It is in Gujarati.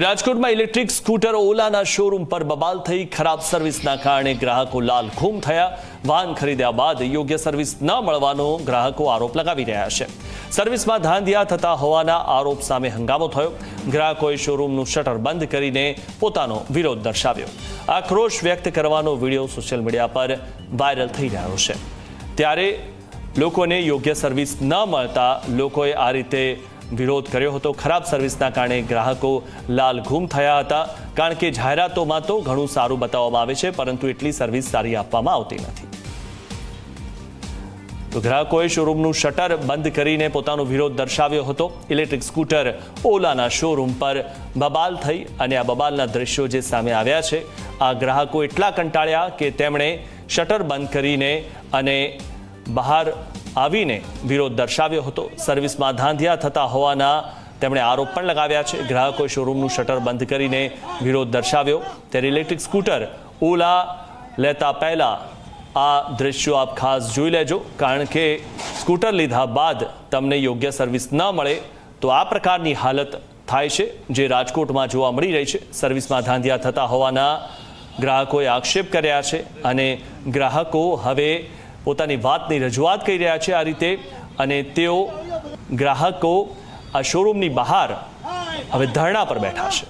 રાજકોટમાં ઇલેક્ટ્રિક સ્કૂટર ઓલાના શોરૂમ પર બબાલ થઈ ખરાબ સર્વિસના કારણે ગ્રાહકો લાલ ખૂમ થયા. વાહન ખરીદ્યા બાદ યોગ્ય સર્વિસ ન મળવાનો ગ્રાહકો આરોપ લગાવી રહ્યા છે. સર્વિસમાં ધાંધિયા થતા હોવાના આરોપ સામે હંગામો થયો. ગ્રાહકોએ શોરૂમનું શટર બંધ કરીને પોતાનો વિરોધ દર્શાવ્યો. આક્રોશ વ્યક્ત કરવાનો વીડિયો સોશિયલ મીડિયા પર વાયરલ થઈ રહ્યો છે. ત્યારે લોકોને યોગ્ય સર્વિસ ન મળતા લોકોએ આ રીતે વિરોધ કર્યો હતો. ખરાબ સર્વિસના કારણે ગ્રાહકો લાલ ઘૂમ થયા હતા. કારણ કે જાહેરાતોમાં તો ઘણું સારું બતાવવામાં આવે છે, પરંતુ એટલી સર્વિસ સારી આપવામાં આવતી નથી. તો ગ્રાહકોએ શોરૂમનું શટર બંધ કરીને પોતાનો વિરોધ દર્શાવ્યો હતો. ઇલેક્ટ્રિક સ્કૂટર ઓલાના શોરૂમ પર બબાલ થઈ અને આ બબાલના દ્રશ્યો જે સામે આવ્યા છે, આ ગ્રાહકો એટલા કંટાળ્યા કે તેમણે શટર બંધ કરીને અને બહાર આવીને વિરોધ દર્શાવ્યો હતો. સર્વિસમાં ધાંધિયા થતા હોવાના તેમણે આરોપ પણ લગાવ્યા છે. ગ્રાહકોએ શોરૂમનું શટર બંધ કરીને વિરોધ દર્શાવ્યો. ત્યારે ઇલેક્ટ્રિક સ્કૂટર ઓલા લેતા પહેલાં આ દ્રશ્યો આપ ખાસ જોઈ લેજો. કારણ કે સ્કૂટર લીધા બાદ તમને યોગ્ય સર્વિસ ન મળે તો આ પ્રકારની હાલત થાય છે, જે રાજકોટમાં જોવા મળી રહી છે. સર્વિસમાં ધાંધિયા થતા હોવાના ગ્રાહકોએ આક્ષેપ કર્યા છે અને ગ્રાહકો હવે પોતાની વાતની રજૂઆત કરી રહ્યા છે આ રીતે અને તેઓ ગ્રાહકો આ શોરૂમની બહાર હવે ધરણા પર બેઠા છે.